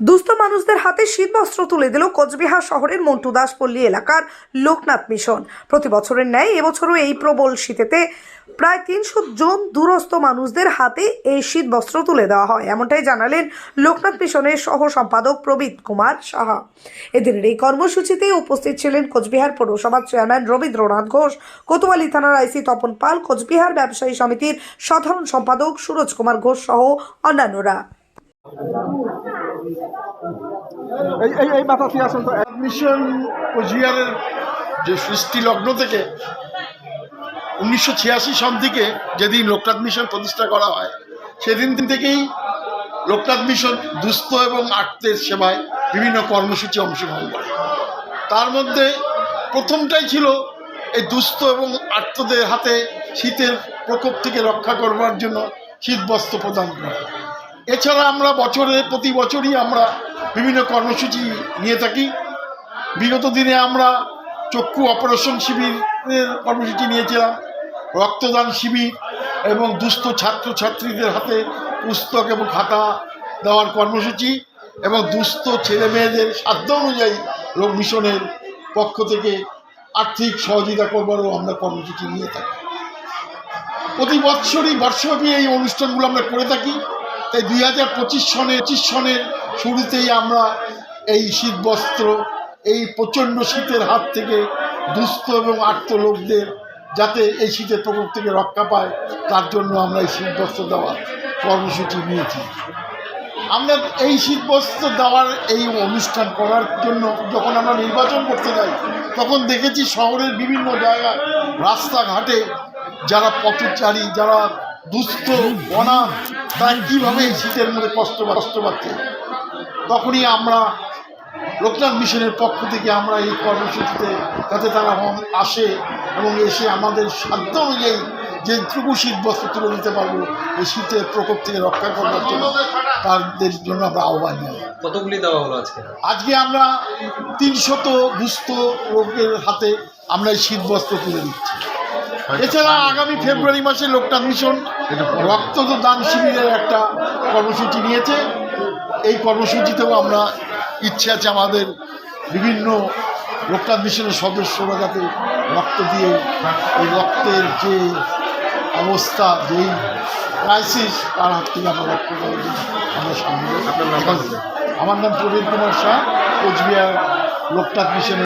দুস্থ মানুষদের হাতে শীত বস্ত্র তুলে দিল কোচবিহার শহরের মন্টু দাসপল্লী এলাকার লোকনাথ মিশন। প্রতি বছরের ন্যায় এবছরও এই প্রবল শীতেতে প্রায় তিনশো জন দূরস্থ মানুষদের হাতে এই শীত বস্ত্র তুলে দেওয়া হয়। এমনটাই জানালেন লোকনাথ মিশনের সহ সম্পাদক প্রবীত কুমার সাহা। এদিনের এই কর্মসূচিতে উপস্থিত ছিলেন কোচবিহার পৌরসভার চেয়ারম্যান রবীন্দ্রনাথ ঘোষ, কোতোয়ালি থানার আইসি তপন পাল, কোচবিহার ব্যবসায়ী সমিতির সাধারণ সম্পাদক সুরজ কুমার ঘোষ সহ অন্যান্যরা। এই থেকে তো? মিশন যে সৃষ্টি লগ্ন থেকে উনিশশো সন থেকে যেদিন লোকনাথ মিশন প্রতিষ্ঠা করা হয়, সেদিন থেকেই লোকনাথ মিশন দুস্থ এবং আর্তের সেবায় বিভিন্ন কর্মসূচি অংশগ্রহণ করে। তার মধ্যে প্রথমটাই ছিল এই দুস্থ এবং আর্তদের হাতে শীতের প্রকোপ থেকে রক্ষা করবার জন্য শীত বস্ত্র প্রদান করা। এছাড়া আমরা বছরে, প্রতি বছরই আমরা বিভিন্ন কর্মসূচি নিয়ে থাকি। বিগত দিনে আমরা চক্ষু অপারেশন শিবিরের কর্মসূচি নিয়েছিলাম, রক্তদান শিবির এবং দুস্থ ছাত্রছাত্রীদের হাতে পুস্তক এবং খাতা দেওয়ার কর্মসূচি এবং দুস্থ ছেলে মেয়েদের সাধ্য অনুযায়ী লোক মিশনের পক্ষ থেকে আর্থিক সহযোগিতা করবারও আমরা কর্মসূচি নিয়ে থাকি। প্রতি বৎসরই বর্ষব্যাপী এই অনুষ্ঠানগুলো আমরা করে থাকি। তাই দুই হাজার পঁচিশ সনের পঁচিশ সনের শুরুতেই আমরা এই শীত বস্ত্র এই প্রচণ্ড শীতের হাত থেকে দুস্থ এবং আর্ত লোকদের যাতে এই শীতের প্রকোপ থেকে রক্ষা পায়, তার জন্য আমরা এই শীত বস্ত্র দেওয়ার কর্মসূচি নিয়েছি। আমরা এই শীত বস্ত্র দেওয়ার এই অনুষ্ঠান করার জন্য যখন আমরা নির্বাচন করতে যাই, তখন দেখেছি শহরের বিভিন্ন জায়গায়, রাস্তাঘাটে যারা পথচারী, যারা দুস্থ অনাথ তারা কীভাবে এই শীতের মধ্যে কষ্ট কষ্ট পাচ্ছে? তখনই আমরা লোকনাথ মিশনের পক্ষ থেকে আমরা এই কর্মসূচিতে যাতে তারা আসে এবং এসে আমাদের সাধ্য অনুযায়ী যেটুকু শীত বস্ত্র তুলে দিতে পারব এই শীতের প্রকোপ থেকে রক্ষা করবার জন্য তাদের জন্য আমরা আহ্বান জানাই। কতগুলি দেওয়া হলো আজকে? আজকে আমরা তিনশত দুস্থ লোকের হাতে আমরা এই শীত বস্ত্র তুলে দিচ্ছি। এছাড়া আগামী ফেব্রুয়ারি মাসে লোকনাথ মিশন রক্ত দান শিবিরের একটা কর্মসূচি নিয়েছে। এই কর্মসূচিতেও আমরা ইচ্ছে আছে আমাদের বিভিন্ন লোকনাথ মিশনের সদস্যরা যাতে রক্ত দিয়ে এই রক্তের যে অবস্থা যেই ক্রাইসিস তার হাত থেকে আমরা রক্ত করার জন্য আমরা সামনে। আমার নাম প্রবীণ কুমার শাহ কোচবিহার লোকনাথ মিশনের